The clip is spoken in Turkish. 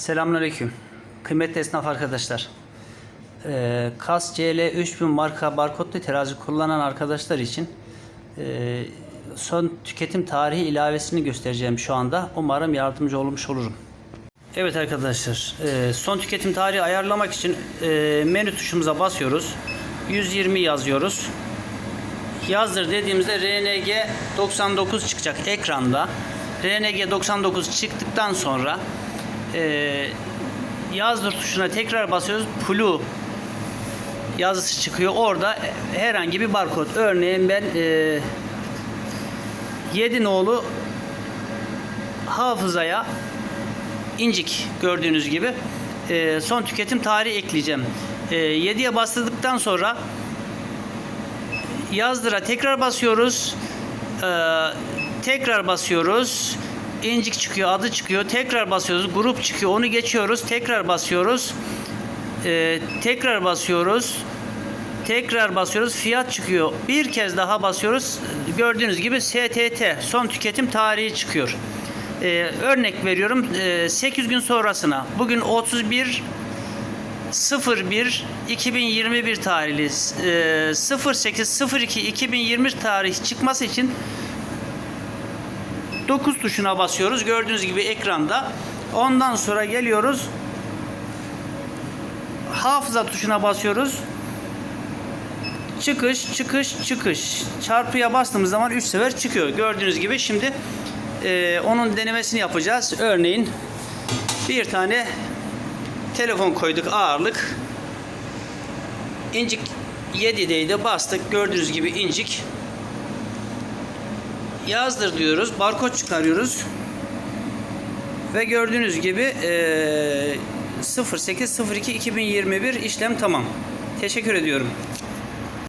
Selamünaleyküm. Kıymetli esnaf arkadaşlar. Ee, KAS CL 3000 marka barkodlu terazi kullanan arkadaşlar için e, son tüketim tarihi ilavesini göstereceğim şu anda. Umarım yardımcı olmuş olurum. Evet arkadaşlar, e, son tüketim tarihi ayarlamak için e, menü tuşumuza basıyoruz. 120 yazıyoruz. Yazdır dediğimizde RNG 99 çıkacak ekranda. RNG 99 çıktıktan sonra e, yazdır tuşuna tekrar basıyoruz. Plu yazısı çıkıyor. Orada herhangi bir barkod. Örneğin ben e, 7 nolu hafızaya incik gördüğünüz gibi e, son tüketim tarihi ekleyeceğim. E, 7'ye bastırdıktan sonra yazdıra tekrar basıyoruz. Ee, tekrar basıyoruz. İncik çıkıyor, adı çıkıyor. Tekrar basıyoruz. Grup çıkıyor. Onu geçiyoruz. Tekrar basıyoruz. Ee, tekrar basıyoruz. Tekrar basıyoruz. Fiyat çıkıyor. Bir kez daha basıyoruz. Gördüğünüz gibi STT son tüketim tarihi çıkıyor. Ee, örnek veriyorum. Ee, 8 gün sonrasına. Bugün 31 01 2021 tarihli e, 08 02 2020 tarih çıkması için 9 tuşuna basıyoruz. Gördüğünüz gibi ekranda. Ondan sonra geliyoruz. Hafıza tuşuna basıyoruz. Çıkış, çıkış, çıkış. Çarpıya bastığımız zaman 3 sefer çıkıyor. Gördüğünüz gibi şimdi e, onun denemesini yapacağız. Örneğin bir tane telefon koyduk ağırlık. İncik 7'deydi bastık gördüğünüz gibi incik. Yazdır diyoruz. Barkod çıkarıyoruz. Ve gördüğünüz gibi eee 08 02 2021 işlem tamam. Teşekkür ediyorum.